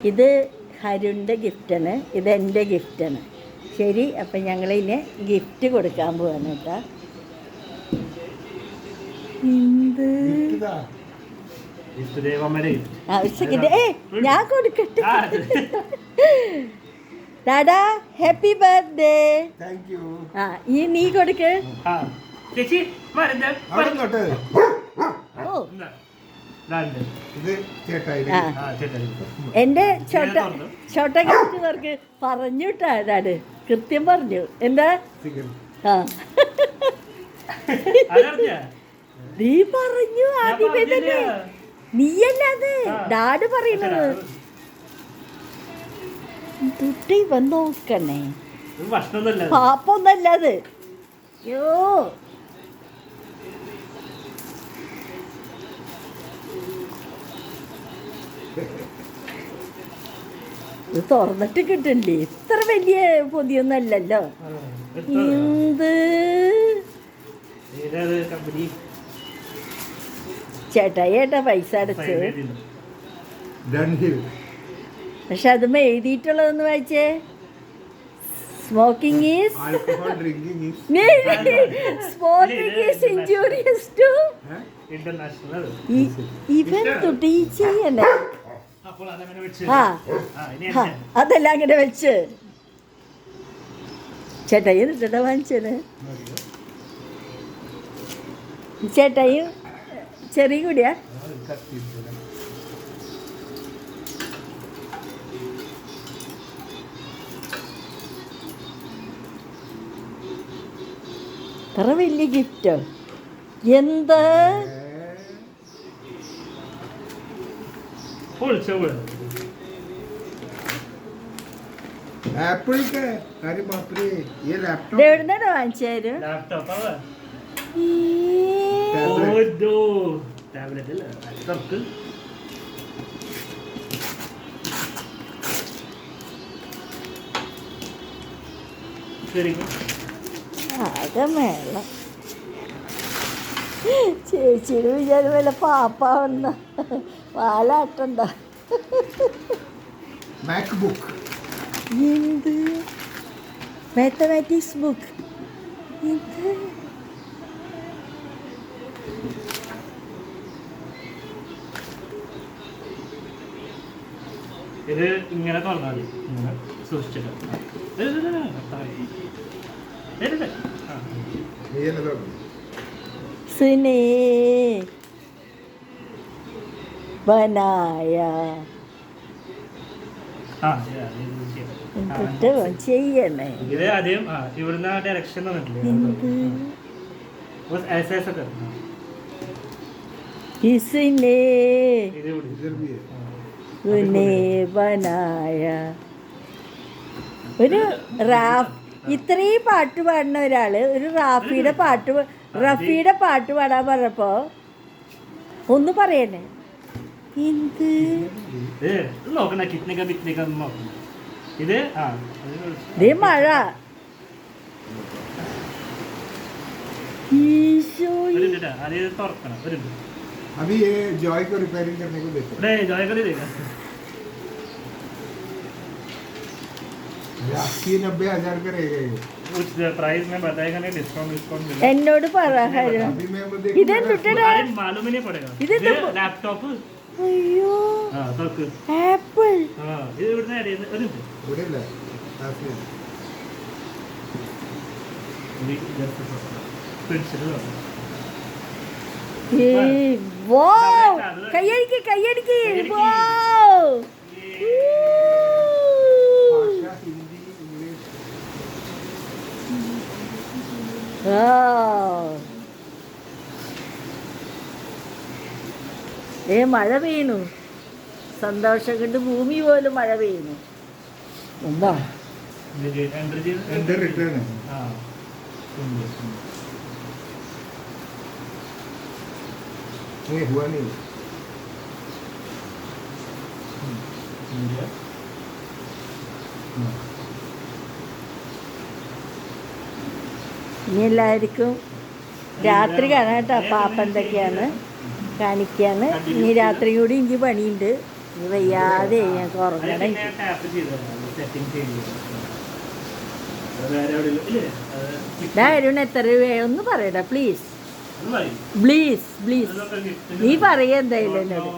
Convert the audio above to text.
ഇത് ഹരുണിന്റെ ഗിഫ്റ്റാണ്. ഇത് എന്റെ ഗിഫ്റ്റാണ്. ശരി അപ്പം ഞങ്ങളിതിന് ഗിഫ്റ്റ് കൊടുക്കാൻ പോവാണ് കേട്ടോ. ആവശ്യക്കിട്ട് ഏ ഞാൻ കൊടുക്കട്ടെ. ആ. ഡാഡാ ഹാപ്പി ബർത്ത്ഡേ. ആ ഈ നീ കൊടുക്ക്. ഓ. എന്റെ ചോട്ട ഞാൻ തുറന്നു. ചോട്ട ഗിഫ്റ്റ് തുറക്ക് പറഞ്ഞു ഡാഡ് കൃത്യം പറഞ്ഞു. എന്താ? ആ. നീ പറഞ്ഞു ആദ്യമേ തന്നെ. ഡാഡ് പറയുന്നത് തുട്ടി ഇവൻ നോക്കണേ. യോ ഇത് തുറന്നിട്ട് കിട്ടണ്ടേ? ഇത്ര വലിയ പൊതിയൊന്നല്ലല്ലോ എന്ത്? ഏതാത് കമ്പനി ചേട്ടാ ഏട്ടാ പൈസ അടച്ച്? പക്ഷെ അതും എഴുതിയിട്ടുള്ളതെന്ന് വായിച്ചേ. Smoking is smoking is injurious to international ഇവൻ തുട്ടി ചെയ്യണേ. വെച്ച് ആ. അതെല്ലാം അങ്ങനെ വെച്ച്. ചേട്ടായി എന്നിട്ടാ വാങ്ങിച്ചത്? ചേട്ടായി ചെറിയ കൂടിയാ? ഇത്ര വലിയ ഗിഫ്റ്റോ? എന്ത്? പൊളിച്ചത് ആപ്പിളിന്റെ കാര്യം മാത്രമേ ഈ ലാപ്ടോപ്പ് എവിടുന്നാണ് വാങ്ങിച്ചാര് ലാപ്ടോപ്പാണ് ടാബ്ലറ്റ് അല്ല? ലാപ്ടോപ്പ് ചേച്ചിയുടെ വിചാരം വല്ല പാപ്പാവുന്ന വാലാട്ടണ്ട. എന്ത്? മാത്തമാറ്റിക്സ് ബുക്ക് എന്ത്? ഇത് ഇങ്ങനെ തുറന്നാൽ മതി. ഇങ്ങനെ സൂക്ഷിച്ചിട്ട്. സുനേ. വനായ ആദ്യം ഡയറക്ഷൻ ഒരു ഇത്രയും പാട്ട് പാടുന്ന ഒരാൾ ഒരു റാഫിയുടെ പാട്ട് റഫിയുടെ പാട്ട് പാടാൻ പറഞ്ഞപ്പോ ഒന്ന് പറയണേ. എന്ത് ഇത് ഇത് നോക്കണ കിഡ്നിക്ക ബിറ്റ്നിക്ക ഒന്നും നോക്കണ്ട ഇത് ആ ഇത് കുറച്ച് ദേ മഴ ഈശോ ഒരു മിനിറ്റ് ട്ടാ. അത് ഇത് തുറക്കണം ഒരു മിനിറ്റ്. अभी ये जॉय को रिपेयरिंग करने को देते ഇവിടെ ജോയ് കറി തരാം हैं अस्सी नब्बे हजार का रहेगा ये कुछ प्राइस में बताएगा नहीं डिस्काउंट डिस्काउंट मिलेगा എന്നോട് പറ ഹരു अभी मैं वो इधर देखूंगा टूटे अरे मालूम ही नहीं पड़ेगा इधर ये तो- लैपटॉप അയ്യോ. ആപ്പിൾ. ആ ഇത് ഇവിടുന്ന് കൈയടിക്ക് കൈയടിക്ക്. ഒരു ഏ മഴ പെയ്യണു സന്തോഷം കണ്ട് ഭൂമി പോലും മഴ പെയ്യുന്നു. എന്താ? ഇനി എല്ലാവർക്കും രാത്രി കാണാട്ടോ പാപ്പ എന്തൊക്കെയാണ്? കാണിക്കാന്ന്. ഇനി രാത്രി കൂടി എനിക്ക് പണിയുണ്ട്. ഇനി വയ്യാതെ ഞങ്ങൾക്ക് ഉറങ്ങണം അരുൺ എത്ര രൂപയാണെന്ന് ഒന്ന് പറയടാ പ്ലീസ് പ്ലീസ് പ്ലീസ് നീ പറയ എന്തായാലും എന്നോട്.